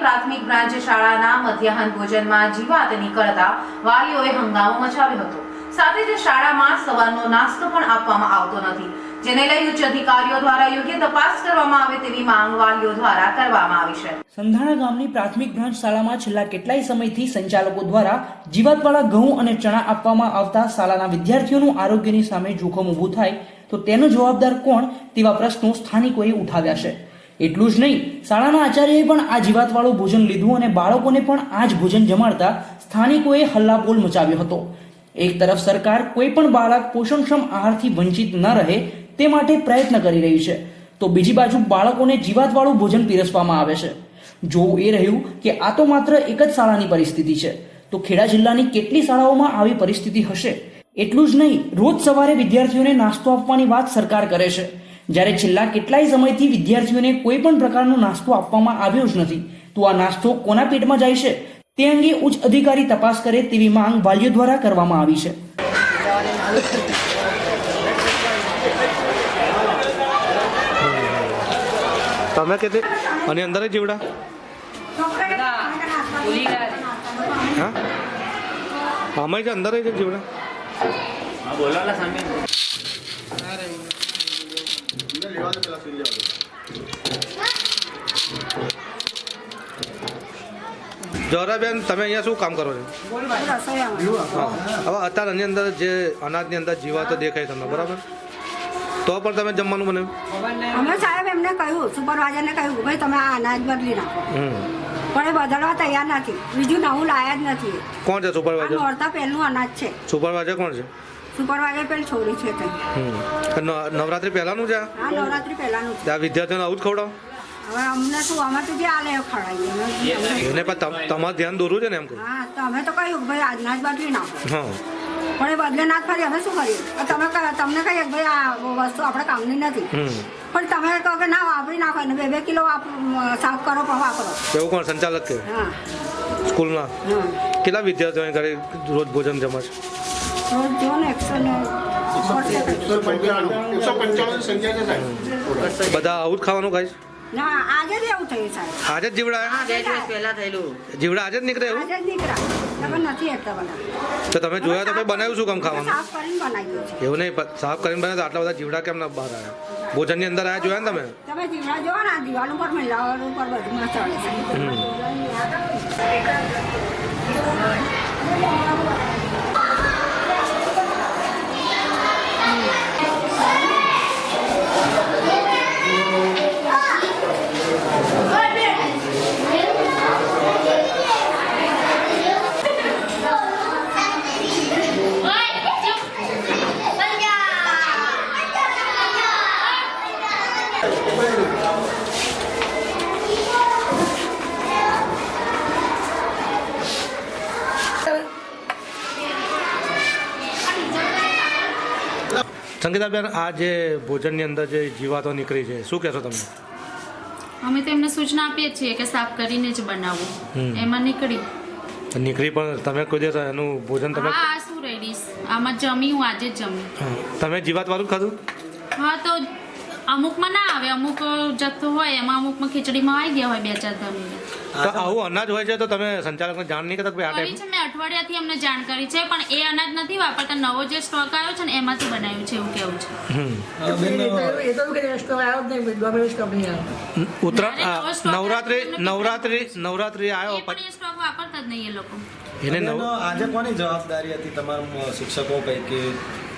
પ્રાથમિક બ્રાન્ચ શાળાના મધ્યાહન ભોજનમાં જીવાત નીકળતા વાલીઓએ હંગામો મચાવ્યો હતો. સાથે જ શાળામાં સવારનો નાસ્તો પણ આપવામાં આવતો નથી, જેને લઈ ઉચ્ચ અધિકારીઓ દ્વારા યોગ્ય તપાસ કરવામાં આવે તેવી માંગ વાલીઓ દ્વારા કરવામાં આવી છે. સંધાણા ગામની પ્રાથમિક બ્રાન્ચ શાળામાં છેલ્લા કેટલાય સમયથી સંચાલકો દ્વારા જીવાતવાળા ઘઉં અને ચણા આપવામાં આવતા શાળાના વિદ્યાર્થીઓનું આરોગ્યની સામે જોખમ ઊભું થાય, તો તેનો જવાબદાર કોણ તેવા પ્રશ્નો સ્થાનિકોએ ઉઠાવ્યા છે. એટલું જ નહીં, શાળાના આચાર્યએ પણ આ જીવાતવાળું ભોજન લીધું અને બાળકોને પણ આ જ ભોજન જમાડતા સ્થાનિકોએ હલ્લાબોલ મચાવ્યો હતો. એક તરફ સરકાર કોઈ પણ બાળક પોષણક્ષમ આહારથી વંચિત ન રહે તે માટે પ્રયત્ન કરી રહી છે. તો બીજી બાજુ બાળકોને જીવાતવાળું ભોજન પીરસવામાં આવે છે. જોવું એ રહ્યું કે આ તો માત્ર એક જ શાળાની પરિસ્થિતિ છે, તો ખેડા જિલ્લાની કેટલી શાળાઓમાં આવી પરિસ્થિતિ હશે? એટલું જ નહીં, રોજ સવારે વિદ્યાર્થીઓને નાસ્તો આપવાની વાત સરકાર કરે છે. જ્યારે છેલ્લા કેટલાય સમયથી વિદ્યાર્થીઓને કોઈ પણ પ્રકારનો નાસ્તો આપવામાં આવ્યો જ નથી તો આ નાસ્તો કોના પેટમાં જાય છે? તે અંગે ઉચ્ચ અધિકારી તપાસ કરે તેવી માંગ વાલીઓ દ્વારા કરવામાં આવી છે. તમે કેટલી? અને અંદર જ જીવડા? હા? અમે જ અંદર જ જીવડા જોરાબેન તમે અહીંયા શું કામ કરો છો? હવે અત્યારે એની અંદર જે અનાજની અંદર જીવાતો દેખાય તમને બરાબર? તો પણ તમે જમવાનું બનાવ્યું? અમે સાહેબ એમને કહ્યું સુપરવાઇઝરને કહ્યું ભાઈ તમે આ અનાજ બદલી નાખો. હમ. પણ એ બદલવા તૈયાર નથી. બીજું નવું લાયા જ નથી. કોણ છે સુપરવાઇઝર? નોરતા પહેલું અનાજ છે. સુપરવાઇઝર કોણ છે? સુપરવાઇઝર પેલી છોડી છે તે ન- નવરાત્રી પહેલાનું છે આ? આ નવરાત્રી પહેલાનું છે. આ વિદ્યાર્થીઓને આવું જ ખવડાવો? હવે અમને શું અમે તો જે આલે ખવડાવીએ. એને પણ તમ- તમારે ધ્યાન દોરવું છે ને એમ કહું હા તો અમે તો કહ્યું ભાઈ આજના જ બાકી નાખો હા. પણ એ બદલે ના ફરી અમે શું કરીએ? તમે કહો- તમને કહીએ ભાઈ આ વસ્તુ આપણે કામની નથી. હમ. પણ તમે કહો કે ના વાપરી નાખો ને બે બે કિલો વાપ- સાફ કરો પણ વાપરો. એવું કોણ? સંચાલક કે? હા. સ્કૂલના? કેટલા વિદ્યાર્થીઓ ઘરે રોજ ભોજન જમા છે? રોજ જો ને એકસો ને બધા આવું જ ખાવાનું ખાય આજે જ એવું થયું સાહેબ. આજે જ જીવડા બે દિવસ પહેલા જીવડા આજે જ નીકળે એવું? આજે જ નીકળ્યા. તમે નથી તો તમે જોયા તો પછી બનાવ્યું શું કામ ખાવાનું? સાફ કરીને બનાવ્યું છે. એવું નહીં સાફ કરીને બનાવ્યું આટલા બધા જીવડા કેમ ના બહાર આવ્યા? ભોજનની અંદર આવ્યા જોયા ને તમે? તમે જીવડા જોવા ને દિવાલ ઉપર મહિલાઓ ઉપર બધું છે સંગીતાબેન આ જે ભોજનની અંદર જે જીવાતો નીકળી છે શું કહેશો તમે? અમે તો એમને સૂચના આપીએ છીએ કે સાફ કરીને જ બનાવવું એમાં નીકળી. નીકળી પણ તમે કોઈ દિવસ એનું ભોજન તમે હા આ શું રેડીશ? આમાં જમી હું આજે જમી. તમે જીવાતવાળું વાળું ખાધું? હા તો અમુકમાં ના આવે. અમુક જથ્થો હોય એમાં અમુકમાં ખીચડીમાં આવી ગયા હોય બે ચાર તમે તો આવું અનાજ હોય છે તો તમે સંચાલકને જાણ નહીં કરતા કે આ કરી ટાઈપ છે મેં અઠવાડિયાથી અમને જાણ કરી છે પણ એ અનાજ નથી વાપરતા. નવો જે સ્ટોક આવ્યો છે ને એમાંથી બનાવ્યું છે એવું કેવું છે. કે નવરાત્રી નવરાત્રી નવરાત્રી આવ્યો પણ એ સ્ટોક વાપરતા જ નહીં એ લોકો. એને આજે કોની જવાબદારી હતી તમારા શિક્ષકો પૈકી?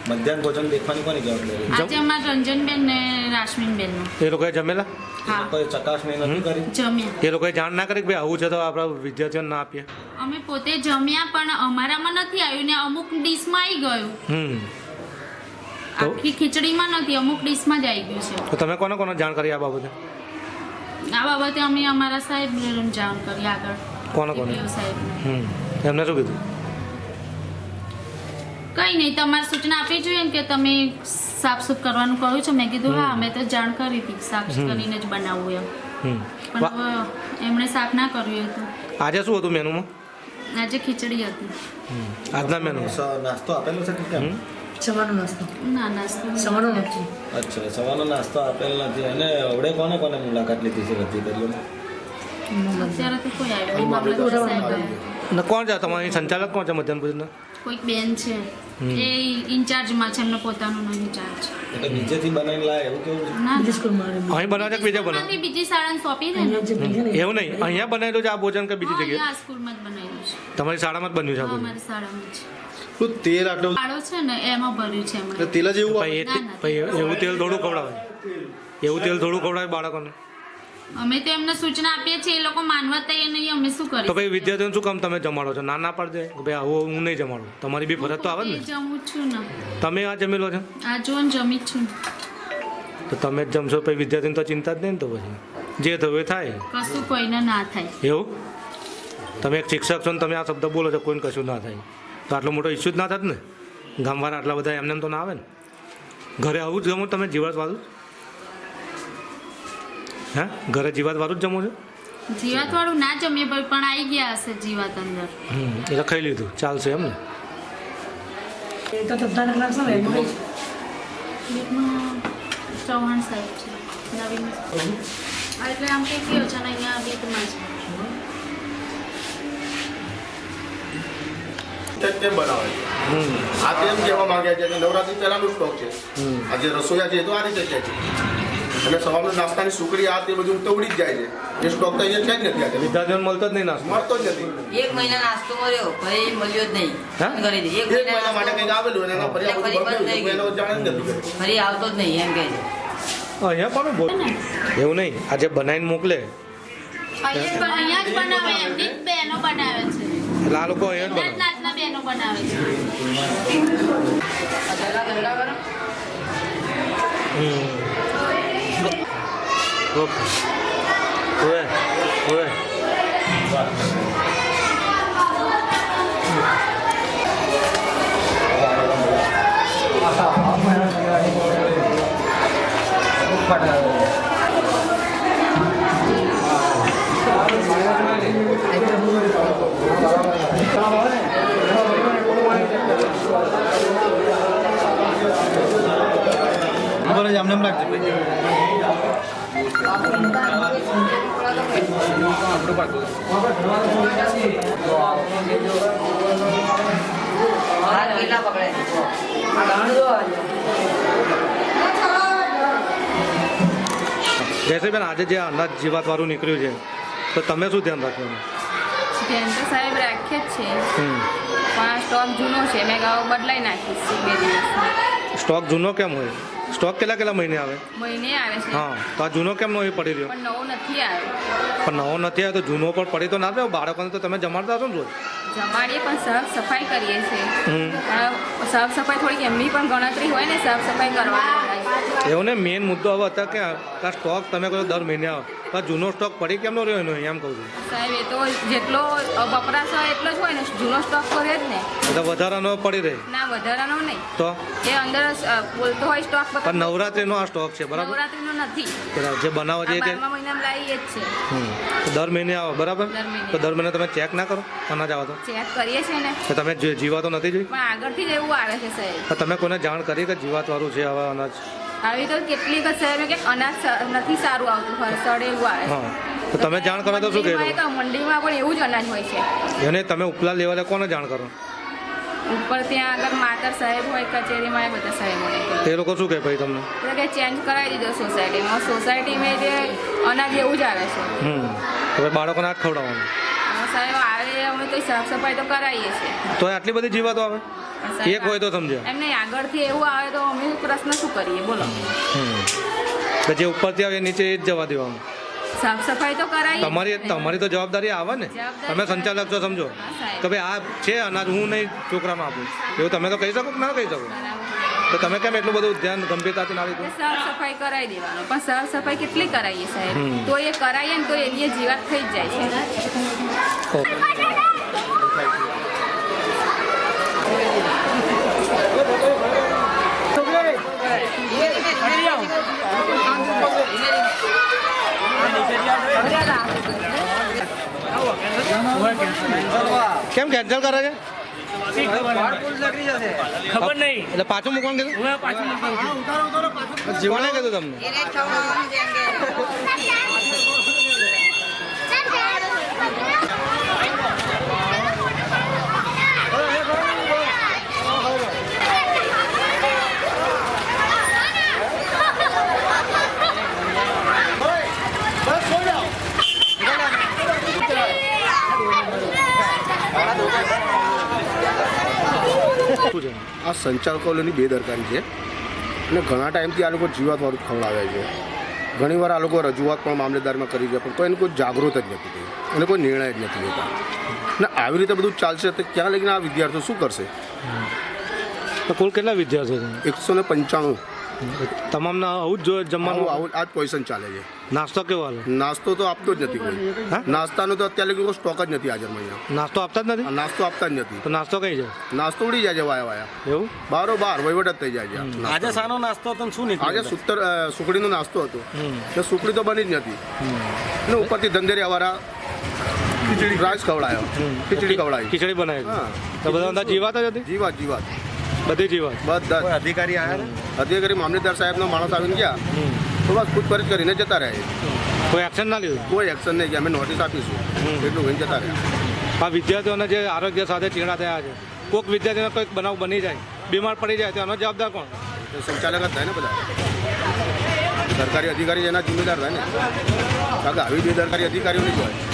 મધ્યાહન ભોજન દેખવાની કોની જવાબદારી આજે અમારા રંજનબેન ને રાશ્મિનબેનનો એ લોકોએ જમેલા? હા. કોઈ ચકાસણી નથી કરી? જમ્યા. એ લોકોએ જાણ ના કરી કે ભાઈ આવું છે તો આપણા વિદ્યાર્થીઓને ના આપીએ? અમે પોતે જમ્યા પણ અમારામાં નથી આવ્યું ને અમુક ડીશમાં આવી ગયું. હમ? આખી ખીચડીમાં નથી અમુક ડીશમાં જ આવી ગયું છે. તો તમે કોને કોને જાણ કરી આ બાબતે? આ બાબતે અમે અમારા સાહેબ જાણ કરી આગળ. કોને કોને? સાહેબ હમ. એમને શું કીધું? કંઈ નહીં તમારે સૂચના આપવી જોઈએ કે તમે સાફ સુફ કરવાનું કહ્યું છે. મેં કીધું હા અમે તો જાણ કરી હતી સાફ કરીને જ બનાવવું એમ. પણ એમણે સાફ ના કર્યું હતું આજે શું હતું મેનુમાં? આજે ખીચડી હતી. આજના મેનુ નાસ્તો આપેલો છે કે કેમ. સવારનો નાસ્તો. ના નાસ્તો સવારનો નથી અચ્છા સવારનો નાસ્તો આપેલ નથી. અને હવે કોને કોને મુલાકાત લીધી છે અધિકારીઓને અત્યારે તો કોઈ આવ્યું ને કોણ છે તમારી સંચાલક? કોણ છે મધ્યાહન ભોજનના? કોઈક બેન છે. એ ઇન્ચાર્જમાં છે એમનો પોતાનો નહીં ચાર્જ એટલે નીચેથી બનાવીને લાય એવું કેવું છે? ના બીજી સ્કૂલમાં અહીં બનાવે છે કે બીજા બનાવે? બીજી શાળાને સોંપી દે એવું નહીં. અહીંયા બનાવેલું છે આ ભોજન કે બીજી જગ્યાએ? આ સ્કૂલમાં જ બનાવેલું છે. તમારી શાળામાં જ બન્યું છે અમારી શાળામાં જ. પેલું તેલ આટલું છે ને એમાં ભર્યું છે એમણે. તેલ જ એવું એવું તેલ થોડું ખવડાવે. એવું તેલ થોડું ખવડાવે બાળકોને? અમે તો એમને સૂચના આપીએ છીએ એ લોકો માનવા તૈયાર નહીં અમે શું તો કરીએ ભાઈ વિદ્યાર્થીઓને શું કામ તમે જમાડો છો? ના ના પાડ કે ભાઈ આવું હું નહીં જમાડું? તમારી બી ફરજ તો આવે ને. જમું છું ને. તમે આ જમી લો છો? આ જો ને જમી છું. તો તમે જ જમશો પછી વિદ્યાર્થીને તો ચિંતા જ નહીં ને તો પછી? જે થયું એ થાય. કશું કોઈને ના થાય. એવું? તમે એક શિક્ષક છો ને તમે આ શબ્દ બોલો છો કોઈને કશું ના થાય. તો આટલો મોટો ઇસ્યુ જ ના થાત ને? ગામવાળા આટલા બધા એમને એમ તો ના આવે ને? ઘરે આવું જ ગમો તમે જીવાત વાળું હા? ઘરે જીવાત વાળું જ જમો છો? જીવાત વાળું ના જમીએ ભાઈ પણ આવી ગયા હશે જીવાત અંદર. હમ એટલે ખાઈ લીધું ચાલશે એમ ને? એ તો આવે એમાં ચૌહાણ સાહેબ છે નવીન. હા, એટલે આમ કંઈક ગયો છે ને અહીંયા બીકમાં છે. બનાવે છે. હમ. આ તો એમ કહેવા માંગ્યા છે નવરાત્રી પહેલાનો સ્ટોક છે. હમ. આ રસોઈયા છે તો આ રીતે છે. અને સવારનો નાસ્તાની સુકડી આ તે બધું તવડી જ જાય છે. એ સ્ટોક તો અહીંયા છે જ નથી આજે. વિદ્યાર્થીઓને મળતો જ નહીં નાસ્તો. મળતો જ નથી. એક મહિના નાસ્તો મળ્યો ભાઈ મળ્યો જ નહીં. કરી દીધી. એક મહિના માટે કંઈક આવેલું અને એના ફરી આ બધું એટલે ફરી બંધ થઈ બગડ્યું. ગયું. એનો જાણ જ નથી ફરી આવતો જ નહીં એમ કહે છે. અહીંયા પણ બોલ? એવું નહીં. આજે બનાવીને મોકલે. અહીંયા જ- બનાવે. એમની બહેનો બનાવે છે. એટલે આ લોકો અહીંયા જ બનાવે. બહેનો બનાવે છે. હમ. ઓકે ઓએ ઓએ ખબર જ આમને જયશ્રીબેન આજે જે અનાજ જીવાતવાળું નીકળ્યું છે તો તમે શું ધ્યાન રાખવાનું? ધ્યાન તો સાહેબ રાખીએ જ છે. પણ સ્ટોક જૂનો છે મેં બદલાઈ નાખીશ બે દિવસ સ્ટોક જૂનો કેમ હોય? સ્ટોક કેટલા કેટલા મહિને આવે? મહિને આવે છે. હા તો આ જૂનો કેમ નો એ પડી રહ્યો? પણ નવો નથી આવ્યો. પણ નવો નથી આવ્યો તો જૂનો પણ પડી તો ના રહ્યો બાળકોને તો તમે જમાડતા હશો ને રોજ? જમાડીએ પણ સાફ સફાઈ કરીએ છીએ. સાફ સફાઈ થોડીક એમની પણ ગણતરી હોય ને સાફ સફાઈ કરવાની. એવું ને મેઇન મુદ્દો હવે હતા કે આ સ્ટોક તમે કહો દર મહિને આવો. તો જૂનો સ્ટોક પડી કેમ નો રહ્યો એનો એમ કહું છું. સાહેબ એ તો જેટલો વપરાશ હોય એટલો જ હોય ને જૂનો સ્ટોક કરે જ ને. એટલે વધારાનો પડી રહે. ના વધારાનો નહીં. તો? એ અંદર બોલતો હોય સ્ટોક પણ નવરાત્રીનો આ સ્ટોક છે બરાબર? નવરાત્રીનો નથી. બરાબર. જે બનાવો જે છે કે મહિનામાં લાવીએ જ છે. દર મહિને આવો બરાબર? તો દર મહિને તમે ચેક ના કરો અનાજ આવો તો ચેક કરીએ છીએ ને. તો તમે જીવાતો નથી જોઈ? પણ આગળથી જ એવું આવે છે સાહેબ. તો તમે કોને જાણ કરી કે જીવાતવાળું છે આવા અનાજ? આવી તો કેટલીક સાહેબ કે અનાજ નથી સારું આવતું હોય સડે એવું આવે. તો તમે જાણ કરો તો શું તો મંડીમાં પણ એવું જ અનાજ હોય છે. અને તમે ઉપલા લેવલે કોને જાણ કરો? ઉપર ત્યાં આગળ માતર સાહેબ હોય કચેરીમાં એ બધા સાહેબ હોય. તે લોકો શું કહે ભાઈ તમને? એટલે કે ચેન્જ કરાવી દીધો સોસાયટીમાં. સોસાયટીમાં જે અનાજ એવું જ આવે છે. હમ. હવે બાળકોને આ ખવડાવવાનું. સાહેબ તો સાફ સફાઈ તો કરાવીએ છીએ. તો આટલી બધી જીવાતો આવે? એક હોય તો સમજો એમને આગળથી એવું આવે તો અમે પ્રશ્ન શું કરીએ? બોલો. જે ઉપરથી આવે નીચે એ જ જવા દેવાનું સાફ સફાઈ તો કરાવી તમારી તમારી તો જવાબદારી આવે ને? તમે સંચાલક છો સમજો. કે ભાઈ આ છે અનાજ હું નહીં છોકરામાં આપું. એવું તમે તો કહી શકો ના કહી શકો? તો તમે કેમ એટલું બધું ધ્યાન ગંભીરતાથી ના લીધું? સાફ સફાઈ કરાવી દેવાનું. પણ સાફ સફાઈ કેટલી કરાવીએ સાહેબ? તો એ કરાવીએ ને તો એની જીવાત થઈ જ જાય છે. ઓકે. કેમ કેન્સલ કરે છે? ખબર નહીં. એટલે પાછું મૂકવાનું કીધું? કોને કીધું તમને છે આ સંચાલકોની બેદરકારી છે. અને ઘણા ટાઈમથી આ લોકો જીવાતવાળું ખવડાવે છે. ઘણીવાર આ લોકો રજૂઆત પણ મામલેદારમાં કરી છે પણ કોઈ એને કોઈ જાગૃત જ નથી થઈ અને કોઈ નિર્ણય જ નથી લેતા. અને આવી રીતે બધું ચાલશે તો ક્યાં લઈને આ વિદ્યાર્થીઓ શું કરશે? તો કુલ કેટલા વિદ્યાર્થીઓ છે? એકસો ને પંચાણું. તમામના આવું જ જમવાનું? આવું આ જ પોઝિશન ચાલે છે. નાસ્તો કેવો હાલે? નાસ્તો તો આપતો જ નથી કોઈ. નાસ્તાનો તો અત્યારે કોઈ સ્ટોક જ નથી હાજરમાં અહીંયા. નાસ્તો આપતા જ નથી? નાસ્તો આપતા જ નથી. તો નાસ્તો કઈ જાય નાસ્તો ઉડી જાય છે વાયા વાયા. એવું? બારો બાર વહીવટ જ થઈ જાય છે આજે સાનો નાસ્તો હતો શું નહીં આજે સુતર સુકડીનો નાસ્તો હતો. તો સુકડી તો બની જ નથી. અને ઉપરથી ધંધેરિયાવાળા ખીચડી. રાઈસ ખવડાયો. ખીચડી ખવડાવી. ખીચડી બનાવી. હા. તો બધા જીવાત જ હતી? જીવાત જીવાત. બધી જીવાત બધા અધિકારી આવ્યા ને? અધિકારી મામલેદાર સાહેબનો માણસ આવીને ગયા. તો બસ પૂછપરછ કરીને જતા રહ્યા કોઈ એક્શન ના લીધું? કોઈ એક્શન નહીં અમે નોટિસ આપીશું. એટલું હોઈને જતા રહ્યા. આ વિદ્યાર્થીઓને જે આરોગ્ય સાથે ચીણા થયા છે. કોઈક વિદ્યાર્થીનો કોઈક બનાવ બની જાય. બીમાર પડી જાય તો એનો જવાબદાર કોણ? સંચાલક જ થાય ને બધા. સરકારી અધિકારી એના જિમ્મેદાર થાય ને. કારણ કે આવી બેદરકારી અધિકારીઓની જ હોય.